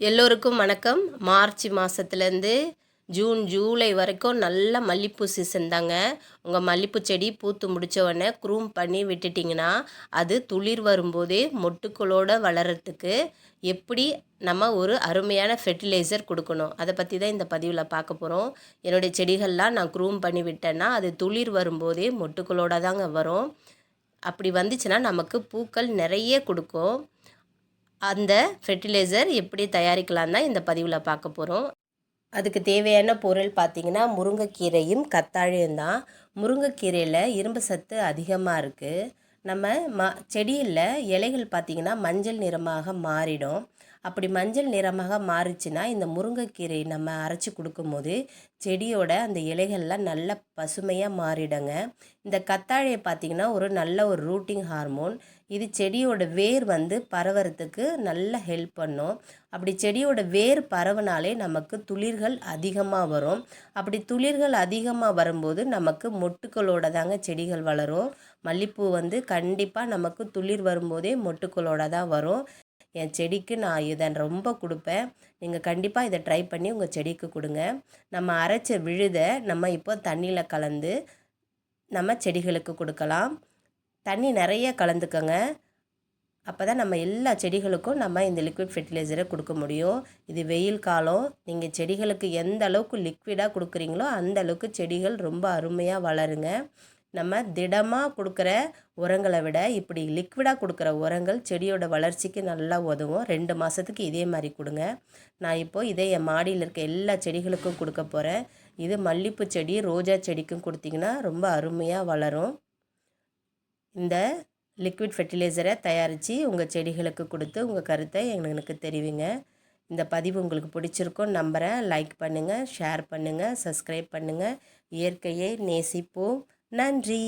எல்லோருக்கும் வணக்கம். மார்ச் மாதத்துலேருந்து ஜூன் ஜூலை வரைக்கும் நல்ல மல்லிப்பூ சீசன் தாங்க. உங்கள் மல்லிப்பூ செடி பூத்து முடித்த உடனே பண்ணி விட்டுட்டிங்கன்னா அது துளிர் வரும்போதே மொட்டுக்களோடு வளர்கிறதுக்கு எப்படி நம்ம ஒரு அருமையான ஃபெர்டிலைசர் கொடுக்கணும். அதை பற்றி தான் இந்த பதிவில் பார்க்க போகிறோம் என்னுடைய செடிகள்லாம் நான் க்ரூம் பண்ணி விட்டேன்னா அது துளிர் வரும்போதே மொட்டுக்களோடு தாங்க வரும். அப்படி வந்துச்சுன்னா நமக்கு பூக்கள் நிறைய கொடுக்கும். அந்த ஃபெர்டிலைசர் எப்படி தயாரிக்கலாம் தான் இந்த பதிவில் பார்க்க போகிறோம் அதுக்கு தேவையான பொருள் பார்த்திங்கன்னா முருங்கைக்கீரையும் கத்தாழையும் தான். முருங்கைக்கீரையில் இரும்பு சத்து அதிகமாக இருக்குது நம்ம ம செடியில் இலைகள் பார்த்திங்கன்னா மஞ்சள் நிறமாக மாறிடும். அப்படி மஞ்சள் நிறமாக மாறிச்சுன்னா இந்த முருங்கைக்கீரை நம்ம அரைச்சி கொடுக்கும்போது செடியோட அந்த இலைகள்லாம் நல்ல பசுமையாக மாறிடுங்க. இந்த கத்தாழையை பார்த்திங்கன்னா ஒரு நல்ல ஒரு ரூட்டிங் ஹார்மோன். இது செடியோட வேர் வந்து பரவறதுக்கு நல்ல ஹெல்ப் பண்ணும். அப்படி செடியோட வேர் பரவனாலே நமக்கு துளிர்கள் அதிகமாக வரும். அப்படி துளிர்கள் அதிகமாக வரும்போது நமக்கு மொட்டுக்களோட தாங்க செடிகள் வளரும். மல்லிப்பூ வந்து கண்டிப்பாக நமக்கு துளிர் வரும்போதே மொட்டுக்களோட தான் வரும். என் செடிக்கு நான் இதை ரொம்ப கொடுப்பேன். நீங்கள் கண்டிப்பாக இதை ட்ரை பண்ணி உங்கள் செடிக்கு கொடுங்க. நம்ம அரைச்ச விழுதை நம்ம இப்போ தண்ணியில் கலந்து நம்ம செடிகளுக்கு கொடுக்கலாம். தண்ணி நிறைய கலந்துக்கோங்க. அப்போ தான் நம்ம எல்லா செடிகளுக்கும் நம்ம இந்த லிக்விட் ஃபெர்டிலைசரை கொடுக்க முடியும். இது வெயில் காலம் நீங்கள் செடிகளுக்கு எந்த அளவுக்கு லிக்விடாக கொடுக்குறீங்களோ அந்த அளவுக்கு செடிகள் ரொம்ப அருமையாக வளருங்க. நம்ம திடமாக கொடுக்குற உரங்களை விட இப்படி லிக்விடாக கொடுக்குற உரங்கள் செடியோட வளர்ச்சிக்கு நல்லா உதவும். ரெண்டு மாதத்துக்கு இதே மாதிரி கொடுங்க. நான் இப்போது இதே என் மாடியில் இருக்க எல்லா செடிகளுக்கும் கொடுக்க போகிறேன் இது மல்லிப்பூ செடி ரோஜா செடிக்கும் கொடுத்திங்கன்னா ரொம்ப அருமையாக வளரும். இந்த லிக்விட் ஃபெர்டிலைசரை தயாரித்து உங்கள் செடிகளுக்கு கொடுத்து உங்கள் கருத்தை எங்களுக்கு தெரிவிங்க. இந்த பதிவு உங்களுக்கு பிடிச்சிருக்கும் நம்புகிறேன் லைக் பண்ணுங்கள் ஷேர் பண்ணுங்கள் சப்ஸ்கிரைப் பண்ணுங்கள் இயற்கையை நேசிப்போம். நன்றி!